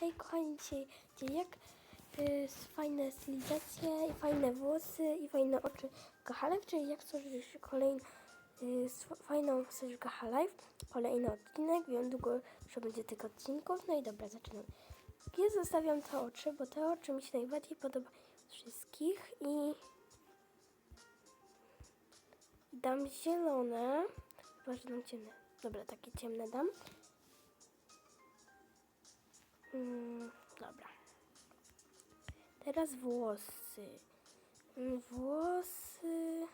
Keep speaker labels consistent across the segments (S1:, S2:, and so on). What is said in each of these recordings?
S1: Hej kochani, dzisiaj, jak y, fajne stylizacje i fajne włosy i fajne oczy Gahalew, czyli jak stworzyć kolejną y, fajną stworzyć Gahalew, kolejny odcinek, wiem długo że będzie tych odcinków, no i dobra, zaczynamy. Ja zostawiam te oczy, bo te oczy mi się najbardziej podobają z wszystkich i dam zielone, chyba że dam ciemne, dobra, takie ciemne dam. Mm, dobra. Teraz włosy. Mm, Włosy.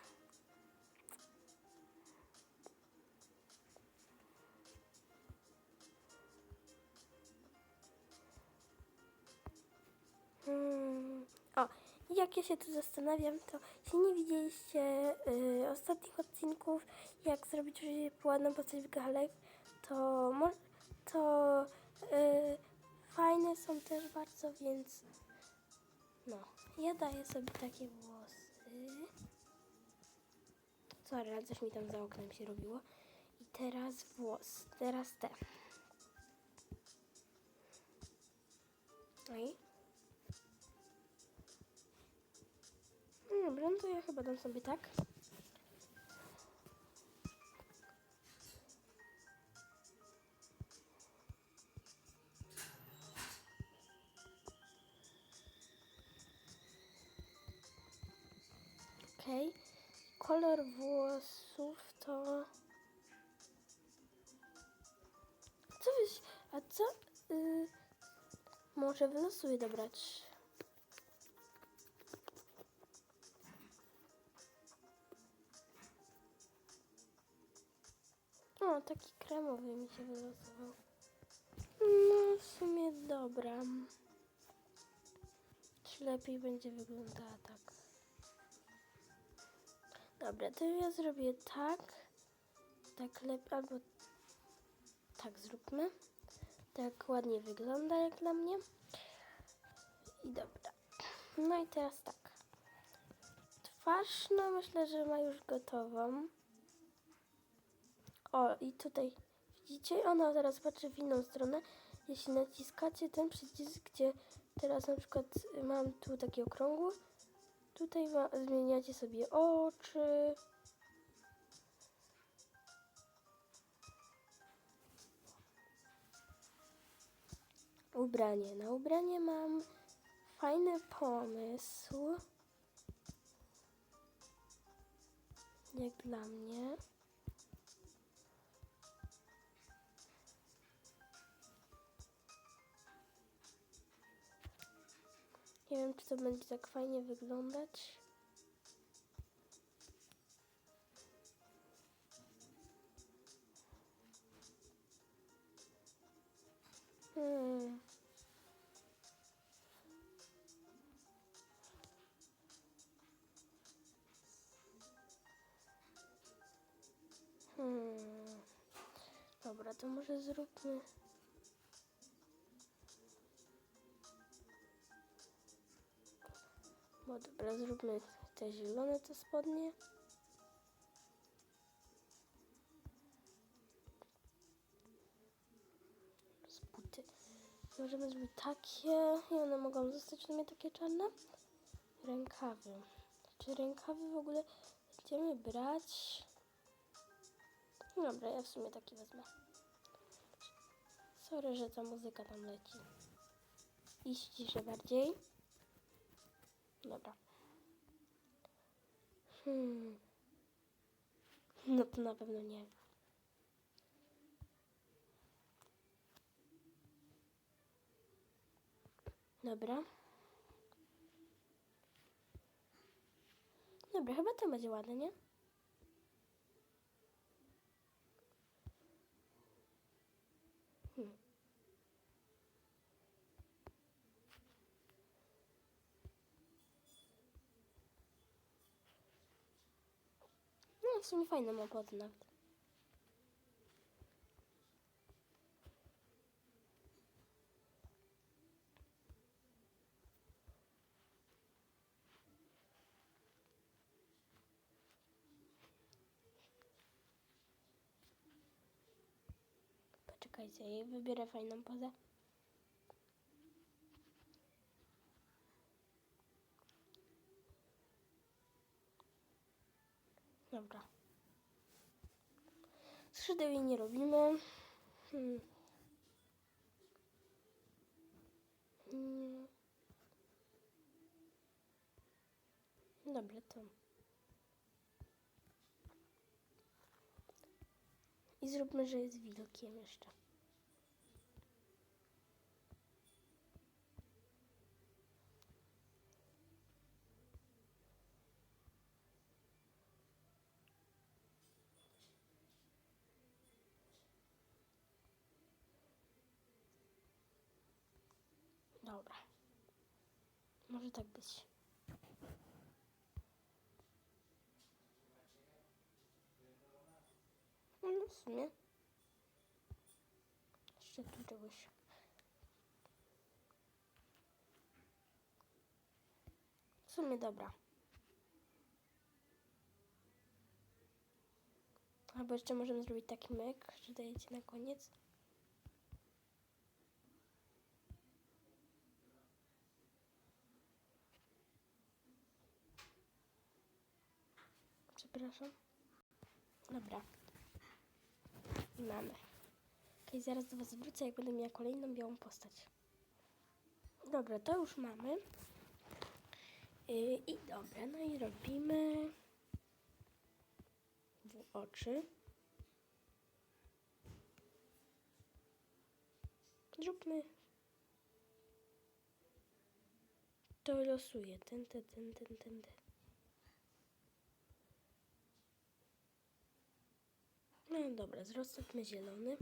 S1: Mm, o, jak ja się tu zastanawiam, to jeśli nie widzieliście y, ostatnich odcinków, jak zrobić ładną postać w Galew, to, to y, fajne są też bardzo, więc no, ja daję sobie takie włosy. Sorry, coś mi tam za oknem się robiło. I teraz włos, teraz te. No i No Dobra, no to ja chyba dam sobie tak. Okej. Kolor włosów to... Co byś... A co... Y... Może wylosuję dobrać. O, taki kremowy mi się wylosował. No, w sumie dobra. Czy lepiej będzie wyglądała tak? Dobra, to ja zrobię tak. Tak lepiej, albo tak zróbmy. Tak ładnie wygląda jak dla mnie. I dobra. No i teraz tak. Twarz, no myślę, że ma już gotową. O, i tutaj widzicie, ona teraz patrzy w inną stronę. Jeśli naciskacie ten przycisk, gdzie teraz na przykład mam tu taki okrągły, tutaj ma, zmieniacie sobie oczy. Ubranie. Na ubranie mam fajny pomysł. Jak dla mnie. Nie wiem, czy to będzie tak fajnie wyglądać. Hmm. Hmm. Dobra, to może zróbmy. No dobra, zróbmy te zielone te spodnie. Teraz buty. Możemy zrobić takie i one mogą zostać w sumie takie czarne. Rękawy. Czy rękawy w ogóle będziemy brać? No Dobra, ja w sumie taki wezmę. Sorry, że ta muzyka tam leci. I ściszę bardziej. Dobra. Hmm. No to na pewno nie. Dobra. Dobra, chyba to będzie ładne, nie? Hmm. No, w sumie fajne ma pod nawet. Poczekajcie, ja wybierę fajną pozę. Dobra. Skrzydeł jej nie robimy. Hmm. Mm. Dobra, to. I zróbmy, że jest wilkiem jeszcze. Dobra. Może tak być. No w sumie. Jeszcze tu czegoś. W sumie dobra. Albo jeszcze możemy zrobić taki myk, że dajecie na koniec. Przepraszam. Dobra. I mamy. Okej, zaraz do Was wrócę, jak będę miała kolejną białą postać. Dobra, to już mamy. Yy, I dobra, no i robimy w oczy. Zróbmy. To losuję. Ten, ten, ten, ten, ten, ten. No dobra, zrozstawmy zielony.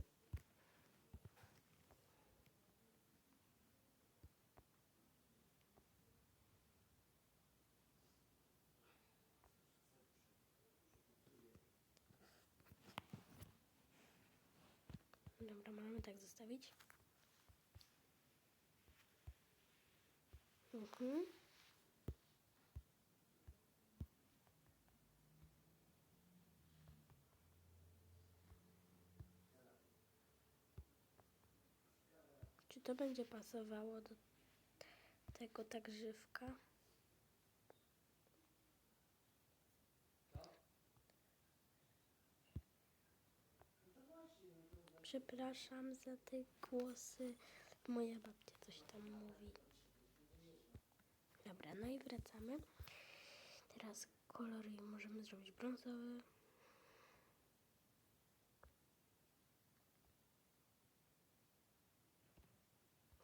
S1: Dobra, możemy tak zostawić. Mhm. To będzie pasowało do tego tak żywka? Przepraszam za te głosy. Moja babcia coś tam mówi. Dobra, no i wracamy. Teraz kolory możemy zrobić brązowy.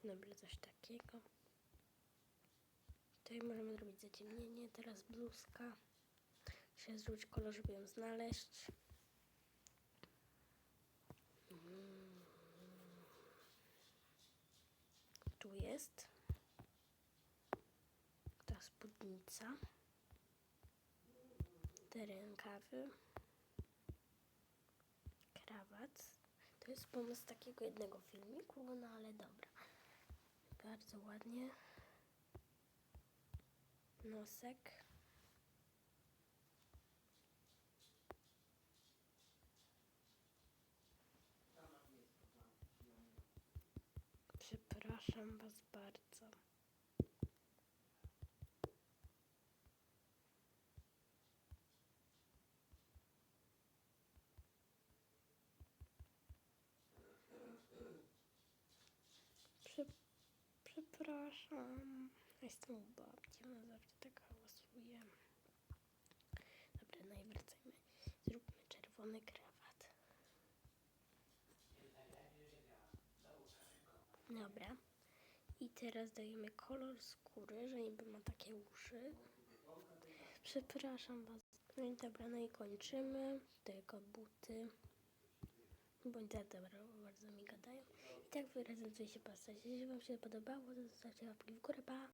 S1: Dobra, coś takiego. Tutaj możemy zrobić zaciemnienie. Teraz bluzka. Trzeba zrobić kolor, żeby ją znaleźć. Mm. Tu jest. Ta spódnica. Te rękawy. Krawat. To jest pomysł takiego jednego filmiku, no ale dobra. Bardzo ładnie. Nosek. Przepraszam Was bardzo. Prze przepraszam. Jestem u babci, ona zawsze tak hałasuje. Dobra, no i wracajmy. Zróbmy czerwony krawat. Dobra. I teraz dajemy kolor skóry, że niby ma takie uszy. Przepraszam was. No i dobra, no i kończymy. Tylko buty. Bądź tak, dobra, bardzo mi gadają. Tak wyrazem się postać. Jeśli wam się podobało, to zostawcie łapki w górę, pa!